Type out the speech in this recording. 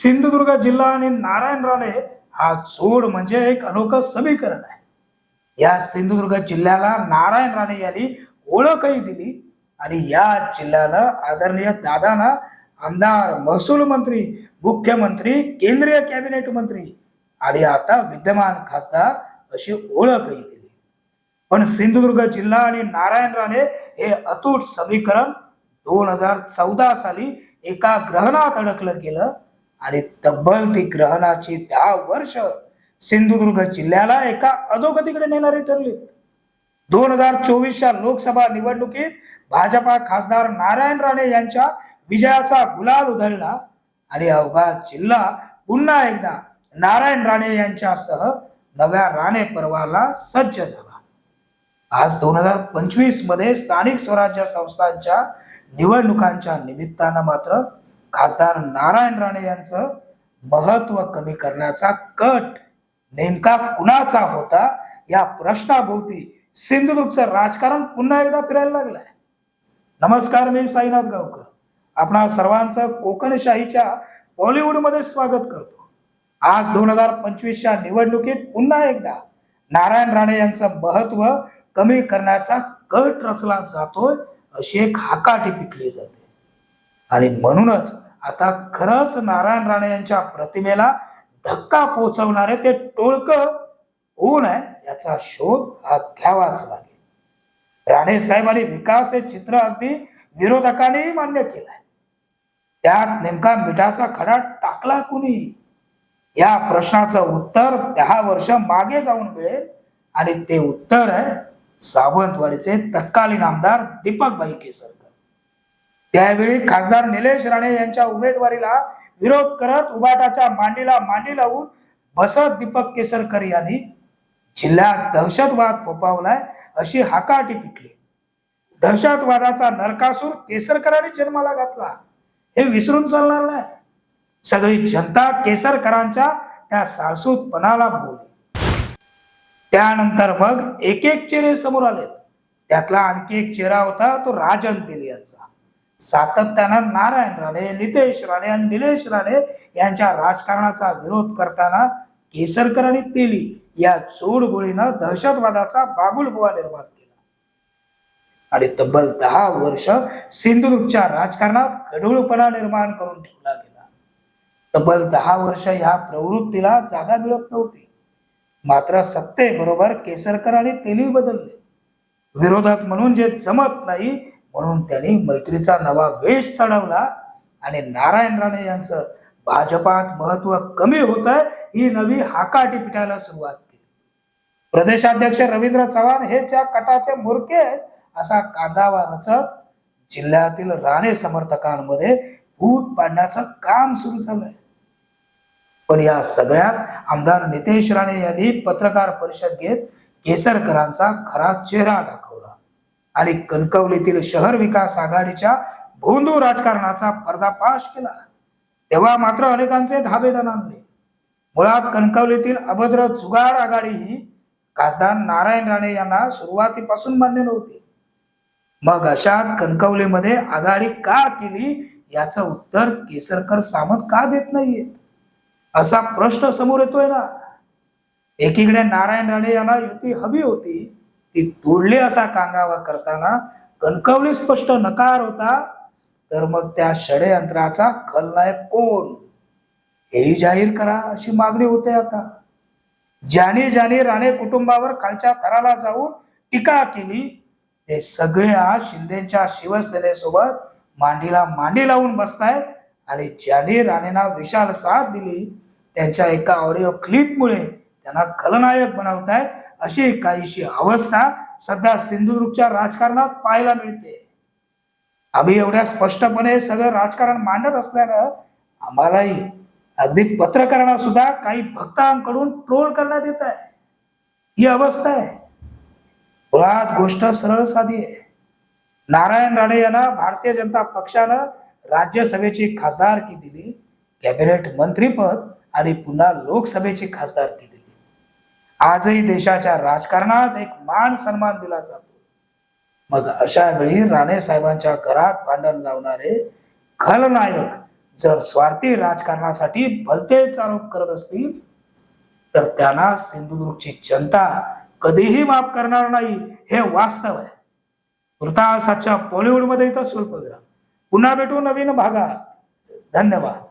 सिंधुदुर्ग जिल्हा आणि नारायण राणे हा जोड म्हणजे एक अनोखं समीकरण आहे. या सिंधुदुर्ग जिल्ह्याला नारायण राणे यांनी ओळखही दिली आणि या जिल्ह्याला आदरणीय दादांना आमदार महसूल मंत्री मुख्यमंत्री केंद्रीय कॅबिनेट मंत्री आणि आता विद्यमान खासदार अशी ओळखही दिली. पण सिंधुदुर्ग जिल्हा आणि नारायण राणे हे अतूट समीकरण दोन हजार चौदा साली एका ग्रहणात अडकलं गेलं आणि तब्बल ती ग्रहणाची दहा वर्ष सिंधुदुर्ग जिल्ह्याला एका अधोगतीकडे नेणारी ठरली. दोन हजार चोवीसच्या लोकसभा निवडणुकीत भाजपा खासदार नारायण राणे यांच्या विजयाचा गुलाल उधळला आणि अवघा जिल्हा पुन्हा एकदा नारायण राणे यांच्यासह नव्या राणे पर्वाला सज्ज झाला. आज दोन हजार पंचवीसमध्ये स्थानिक स्वराज्य संस्थांच्या निवडणुकांच्या निमित्तानं मात्र खासदार नारायण राणे यांचं महत्त्व कमी करण्याचा कट नेमका कुणाचा होता? या प्रश्नाभोवती सिंधुदुर्गचं राजकारण पुन्हा एकदा फिरायला लागलंय. नमस्कार मी साईनाथ गावकर. आपणा सर्वांचं कोकणशाहीच्या बॉलिवूडमध्ये स्वागत करतो. आज दोन हजार पंचवीसच्या निवडणुकीत पुन्हा एकदा नारायण राणे यांचं महत्त्व कमी करण्याचा कट रचला जातोय अशी एक हाकाटी पिटली जाते. आणि म्हणूनच आता खरंच नारायण राणे यांच्या प्रतिमेला धक्का पोहोचवणारे ते टोळकं कोण आहे याचा शोध हा घ्यावाच लागेल. राणे साहेबांनी विकास हे चित्र अगदी विरोधकानेही मान्य केलंय. त्यात नेमका मिठाचा खडा टाकला कुणी? या प्रश्नाचं उत्तर दहा वर्ष मागे जाऊन मिळेल आणि ते उत्तर आहे सावंतवाडीचे तत्कालीन आमदार दीपकबाई केसरकर. त्यावेळी खासदार निलेश राणे यांच्या उमेदवारीला विरोध करत उबाटाच्या मांडीला मांडी लावून बसत दीपक केसरकर यांनी जिल्ह्यात दहशतवाद फोपावलाय अशी हाकाटी पिटली. दहशतवादाचा नरकासूर केसरकरांनी जन्माला घातला. हे विसरून चालणार नाही. सगळी जनता केसरकरांच्या त्या साळसूतपणाला भोवली. त्यानंतर मग एक एक चेहरे समोर आले. त्यातला आणखी एक चेहरा होता तो राजन तेली यांचा सातत्यानं नारायण राणे नितेश राणे आणि निलेश राणे यांच्या राजकारणाचा विरोध करताना केसरकर आणि तेली या जोडगोळीनं दहशतवादाचा बागुलबुवा निर्माण केला. आणि तब्बल दहा वर्ष सिंधुदुर्गच्या राजकारणात गढूळपणा निर्माण करून ठेवला गेला. तब्बल दहा वर्ष या प्रवृत्तीला जागा मिळत नव्हती. मात्र सत्तेबरोबर केसरकर आणि तेली बदलले. विरोधक म्हणून जे जमत नाही म्हणून त्यांनी मैत्रीचा नवा वेश चढवला. आणि नारायण राणे यांचं भाजपात महत्त्व कमी होत आहे ही नवी हाकाटी पिटायला सुरुवात केली. प्रदेशाध्यक्ष रवींद्र चव्हाण हेच या कटाचे मुरके आहेत असा कांदावा रचत जिल्ह्यातील राणे समर्थकांमध्ये फूट पाडण्याचं काम सुरू झालंय. पण या सगळ्यात आमदार नितेश राणे यांनी पत्रकार परिषद घेत केसरकरांचा खरा चेहरा दाखवला. आणि कणकवलीतील शहर विकास आघाडीच्या भोंदू राजकारणाचा पर्दाफाश केला. तेव्हा मात्र अनेकांचे धाबे दणाणले मुळात कणकवलीतील अभद्र जुगाड आघाडी ही खासदार नारायण राणे यांना सुरुवातीपासून मान्य नव्हती. मग अशात कणकवलीमध्ये आघाडी का केली याचं उत्तर केसरकर सामंत का देत नाहीयेत? असा प्रश्न समोर येतोय ना. एकीकडे नारायण राणे यांना युती हवी होती ती तोडली असा कांगावा करताना कणकवली स्पष्ट नकार होता. तर मग त्या षडयंत्राचा खलनायक कोण? हेही जाहीर करा अशी मागणी होते आता. ज्याने ज्याने राणे कुटुंबावर खालच्या थराला जाऊन टीका केली ते सगळे आज शिंदेच्या शिवसेनेसोबत मांडीला मांडी लावून बसतायत आणि ज्याने राणेंना विशाल साथ दिली त्यांच्या एका ऑडिओ क्लिपमुळे त्यांना खलनायक बनवतायत अशी काहीशी अवस्था सध्या सिंधुदुर्गच्या राजकारणात पाहायला मिळते. आम्ही एवढ्या स्पष्टपणे सगळं राजकारण मांडत असल्यानं आम्हालाही अगदी पत्रकारांना सुद्धा काही भक्तांकडून ट्रोल करण्यात येत आहे. ही अवस्था आहे. मुळात गोष्ट सरळ साधी आहे. नारायण राणे यांना भारतीय जनता पक्षानं राज्यसभेची खासदारकी दिली कॅबिनेट मंत्रीपद आणि पुन्हा लोकसभेची खासदारकी आजही देशाच्या राजकारणात एक मान सन्मान दिला जातो. मग अशा वेळी राणे साहेबांच्या घरात भांडण लावणारे खलनायक जर स्वार्थी राजकारणासाठी भलतेच आरोप करत असतील तर त्यांना सिंधुदुर्गची जनता कधीही माफ करणार नाही हे वास्तव आहे. वृत्तासाच्या बॉलिवूडमध्ये इथं स्वल्पविराम पुन्हा भेटू नवीन भागात. धन्यवाद.